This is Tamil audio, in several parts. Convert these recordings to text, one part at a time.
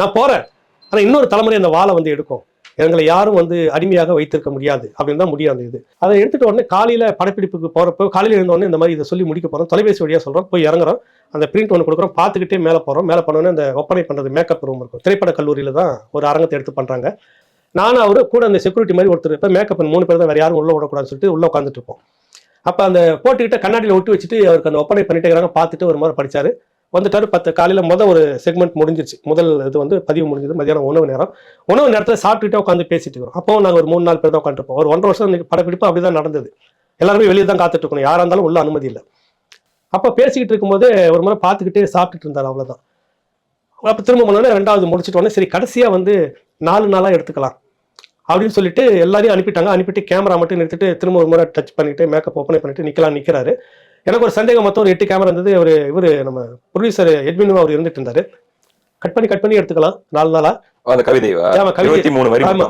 நான் போறேன். ஆனா இன்னொரு தலைமுறை அந்த வாழை வந்து எடுக்கும். எங்களை யாரும் வந்து அடிமையாக வைத்திருக்க முடியாது அப்படின்னு தான் முடியும் அந்த இது. அதை எடுத்துட்டு உடனே காலையில படப்பிடிப்புக்கு போறப்போ காலையில இருந்த உடனே இந்த மாதிரி இதை சொல்லி முடிக்க போறோம். தொலைபேசி வழியா சொல்றோம். போய் இறங்குறோம். அந்த பிரிண்ட் ஒன்று கொடுக்குறோம். பார்த்துக்கிட்டே மேலே போறோம். மேலே போனோடனே அந்த ஒப்பனை பண்றது மேக்கப் ரூம் இருக்கும். திரைப்பட கல்லூரியில தான் ஒரு அரங்கத்தை எடுத்து பண்றாங்க. நானும் அவரு கூட அந்த செக்யூரிட்டி மாதிரி ஒருத்தர் இப்போ மேக்கப் மூணு பேர் தான் வேற யாரும் உள்ள விடக்கூடாதுன்னு சொல்லிட்டு உள்ள உட்காந்துட்டு இருப்போம். அப்போ அந்த போட்டுக்கிட்ட கண்ணாடியில் ஒட்டி வச்சுட்டு அவருக்கு அந்த ஒப்பனை பண்ணிட்டே இருக்கிறாங்க பார்த்துட்டு ஒரு மாதிரி படிச்சாரு. வந்துட்டார். பத்து காலையில் முதல் ஒரு செக்மெண்ட் முடிஞ்சிருச்சு. முதல் இது வந்து பதிவு முடிஞ்சது மதியானம் உணவு நேரம். உணவு நேரத்தில் சாப்பிட்டுட்டு உட்காந்து பேசிட்டு இருக்கோம் அப்போ நாங்கள் ஒரு மூணு நாலு பேர் தான் உட்காந்துருப்போம் ஒரு ஒன்றரை வருஷம் இன்னைக்கு படப்பிடிப்பு அப்படி தான் நடந்தது. எல்லாருமே வெளியே தான் காத்துட்டு இருக்கணும். யாரா இருந்தாலும் உள்ள அனுமதி இல்லை. அப்போ பேசிக்கிட்டு இருக்கும்போது ஒரு முறை பார்த்துக்கிட்டே சாப்பிட்டுட்டு இருந்தார் அவ்வளோதான் அப்போ திரும்ப முன்னே ரெண்டாவது முடிச்சிட்டோன்னே சரி கடைசியாக வந்து நாலு நாளாக எடுத்துக்கலாம் அப்படின்னு சொல்லிட்டு எல்லாரையும் அனுப்பிட்டாங்க. அனுப்பிட்டு கேமரா மட்டும் நிறுத்திட்டு திரும்ப ஒரு முறை டச் பண்ணிட்டு மேக்கப் ஓப்பன் பண்ணிட்டு நிற்கலாம் நிற்கிறாரு எனக்கு ஒரு சந்தேகம் மொத்தம் ஒரு எட்டு கேமரா இருந்தது. அவர் இவர் நம்ம ப்ரொடியூசர் எட்மினும் அவர் இருந்துட்டு இருந்தாரு. கட் பண்ணி கட் பண்ணி எடுத்துக்கலாம். நாலு நாளா? அந்த கவிதைவா ஆமா, கவிதை. மூணு வரி ஆமா.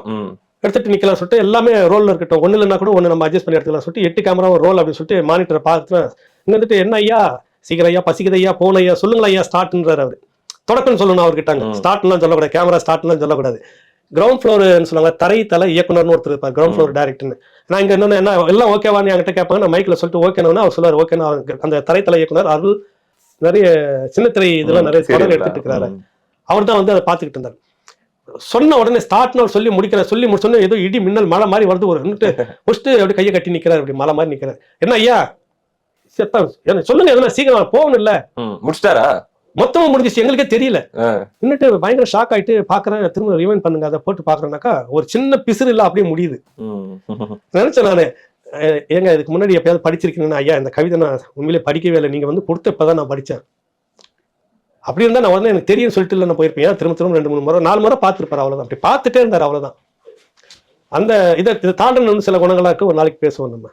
எடுத்துட்டு நிக்கலாம் சொல்லிட்டு எல்லாமே ரோல்ல இருக்கட்டும். ஒண்ணு இல்லைன்னா கூட ஒண்ணு நம்ம அட்ஜஸ்ட் பண்ணி எடுத்துக்கலாம் சொல்லிட்டு எட்டு கேமரா ரோல் அப்படின்னு சொல்லிட்டு மானிட்டரை பார்த்து இங்க வந்துட்டு என்ன ஐயா? சீக்கிரம் ஐயா பசிக்குது ஐயா போன ஐயா சொல்லுங்களா ஐயா ஸ்டார்ட்ன்றாரு அவர். தொடக்கம்னு சொல்லணும் அவர்கிட்டாங்க ம். ஸ்டார்ட்லாம் சொல்லக்கூடாது. கேமரா ஸ்டார்ட்லாம் சொல்லக்கூடாது. கிரவுண்ட் ஃப்ளோர்னு சொல்லுவாங்க தரை தலை இயக்குனர்னு ஒருத்தர் இருப்பார் கிரவுண்ட் ஃப்ளோர் டேரக்டர்னு நான் இங்க என்னன்னு என்ன எல்லாம் ஓகேவான்னு என்கிட்ட கேட்பாங்க நான் மைக்ல சொல்லிட்டு ஓகேனா அவர் சொல்லுவார் ஓகேனா அந்த தரைத்தலை இயக்குனர் அருள் நிறைய சின்ன திரை இதெல்லாம் நிறைய தொடர் எடுத்துட்டு இருக்கிறாரு. அவர் தான் வந்து அதை பார்த்துக்கிட்டு இருந்தார். சொன்ன உடனே ஸ்டார்ட்னு அவர் சொல்லி முடிக்கிற சொல்லி முடிச்சோன்னே ஏதோ இடி மின்னல் மழை மாதிரி வருது ஒரு முடிச்சுட்டு அப்படி கையை கட்டி நிக்கிறாரு அப்படி மலை மாதிரி நிக்கிறாரு. என்ன ஐயா? சொல்லுங்க எதுனா சீக்கிரம் போகணும் இல்ல. முடிச்சிட்டாரா? மொத்தமா முடிஞ்சிச்சு. எங்களுக்கே தெரியல. ஆ. நின்னுட்டு பயங்கர ஷாக் ஆயிட்டு பாக்குறேன். திரும்ப ரிவைன் பண்ணுங்க. அதை போட்டு பாக்குறேன்னாக்கா ஒரு சின்ன பிசுறு இல்ல அப்படியே முடியுது. நினைச்சேன் நானு ஏங்க இதுக்கு முன்னாடி எப்பயாவது படிச்சிருக்கீங்கன்னா ஐயா இந்த கவிதை நான் உண்மையிலே படிக்கவே இல்லை. நீங்க வந்து கொடுத்த இப்பதான் நான் படிச்சேன். அப்படி இருந்தா நான் உடனே எனக்கு தெரியும் சொல்லிட்டு இல்லை நான் போயிருப்பேன். திரும்ப திரும்ப ரெண்டு மூணு முறை நாலு முறை பார்த்துருப்பாரு அவ்வளவுதான். அப்படி பார்த்துட்டே இருந்தார் அவ்வளவுதான். அந்த இதை இதை தாண்டணும் சில குணங்களா இருக்கு. ஒரு நாளைக்கு பேசுவோம் நம்ம.